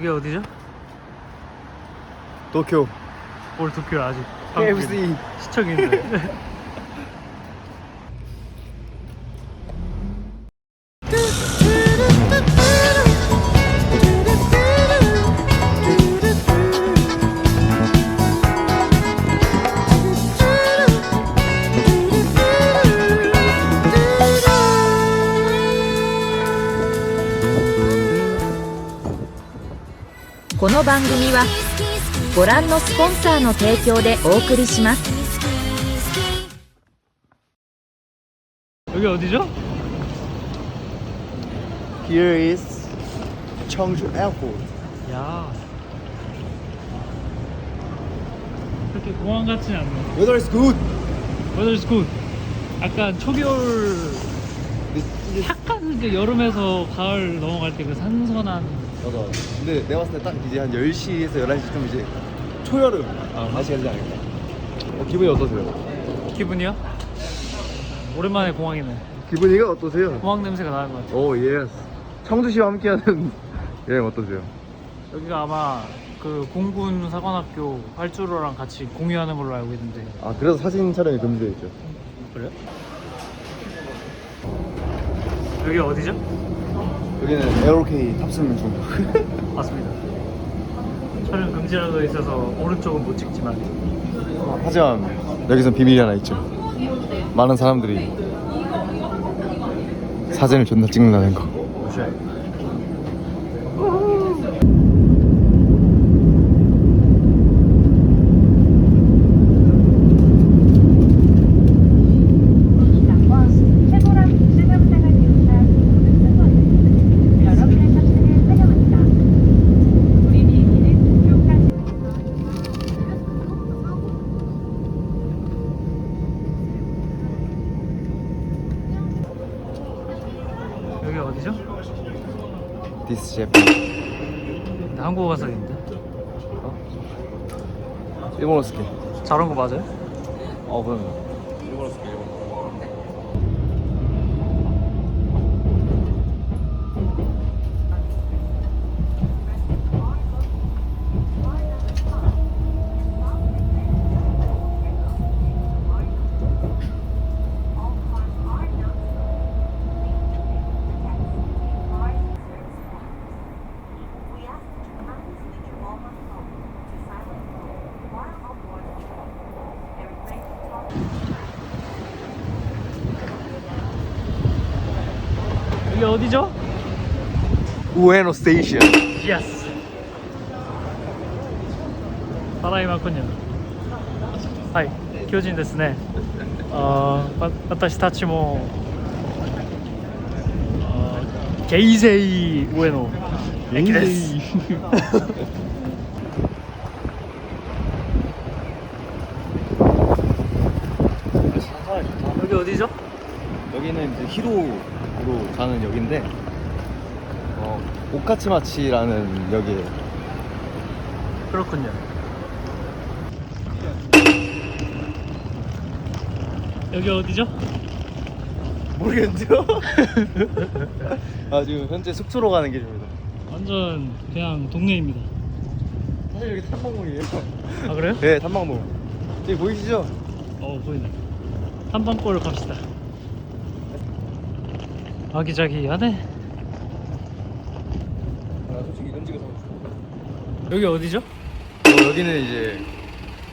여기 어디죠? 도쿄. 올 도쿄 아직. KFC 시청인데「 この番組はご覧のスポンサーの提供でお送りします 여기 어디죠? Here is 청주 Airport 야 그렇게 공항 같진 않네 Weather is good Weather is good 약간 초겨울 약간 이제 여름에서 가을 넘어갈 때그 선선한 맞아 근데 내가 봤을 때 딱 이제 한 10시에서 11시쯤 이제 초여름 날씨가 되지 않을까 어, 기분이 어떠세요? 기분이요? 오랜만에 공항이네 기분이가 어떠세요? 공항 냄새가 나는 것 같아요 오 예스 청주시와 함께하는 여행 어떠세요? 여기가 아마 그 공군 사관학교 활주로랑 같이 공유하는 걸로 알고 있는데 아 그래서 사진 촬영이 금지되어 있죠 그래요? 여기 어디죠? 여기는 에어로케이 탑승 중. 맞습니다. 촬영 금지라고 돼 있어서 오른쪽은 못 찍지만. 하지만 여기선 비밀이 하나 있죠. 많은 사람들이 사진을 존나 찍는다는 거. 이상과 최고랑 수감상을 비롯한 모든 승무원들 여러분의 탑승을 환영합니다. 우리 비행기는 도쿄까지 여기 어디죠? 디스 제품 근데 한국어 가서 있는데 일본어 스킨 잘한 거 맞아요? 어 그럼 일본어 스킨 일본어 여기 어디죠? 우에노 스테이션 예스 사람이 많군요 하이 교진 ですね 어, わ私たちも어, 게이세이 우에노駅です 여기 어디죠? 여기는 이제 히로 로 가는 역인데 어, 오카츠마치라는 역이에요 그렇군요. 여기 어디죠? 모르겠는데요? 아 지금 현재 숙소로 가는 길입니다 완전 그냥 동네입니다. 사실 여기 탐방봉이에요 아 그래요? 네 탐방봉 저기 보이시죠? 어 보이네. 한방골 갑시다. 아기자기하네. 아 솔직히 이런 찍어서 여기 어디죠? 어, 여기는 이제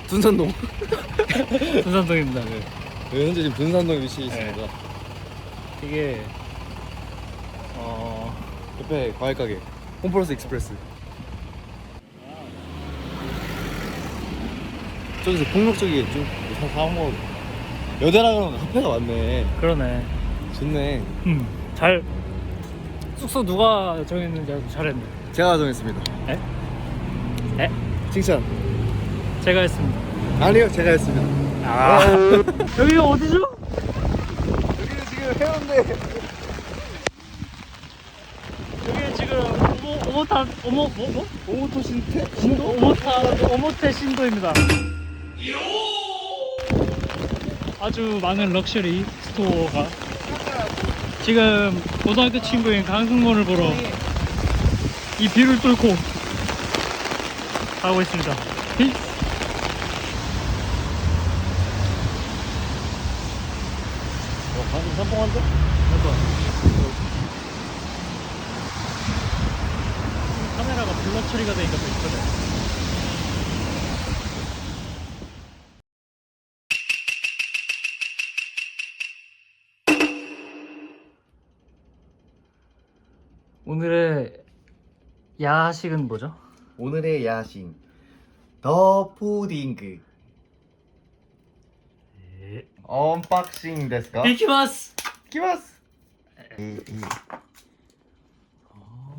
둔산동. 분산동입니다. 네, 현재 지금 둔산동에 위치해 있습니다. 이게 어 옆에 과일 가게. 홈플러스 익스프레스. 저기서 폭력 쪽에 좀 사먹어. 여대라 그러면 카페가 많네. 그러네. 좋네. 음, 잘 숙소 누가 정했는지 아주 잘했네. 제가 정했습니다 에? 에? 칭찬 제가 했습니다. 아니요 제가 했습니다 아 여기가 어디죠? 여기는 지금 해운대 여기 지금 오모 오모타 오모 뭐 뭐? 오모토 신태? 신도? 오모타 오모테 신도입니다. 아주 많은 럭셔리 스토어가 지금 고등학교 친구인 강승모를 보러 이 비를 뚫고 가고 있습니다. 히! 어, 방금 sam뽕한데? 카메라가 블러 처리가 되니까 더 이쁘네. 오늘의 야식은 뭐죠? 오늘의 야식 더 푸딩그 언박싱 ですか 이키마스! いきます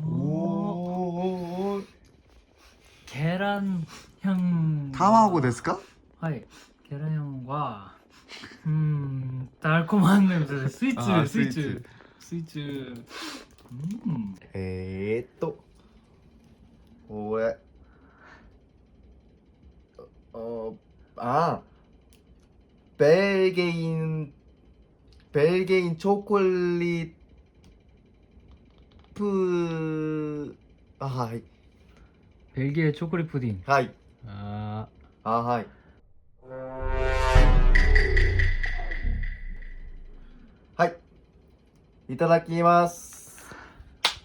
おー 계란 향. 卵ですか 하이 계란 향과 음 달콤한 냄새 스위트 아, 스위트 스위 うん、えー、っと、え、あ、あ、ベルゲイン、ベルゲインチョコレープ、あ、はい。ベルゲイチョコレプディン。はい。ああ、はい。はい。いただきます。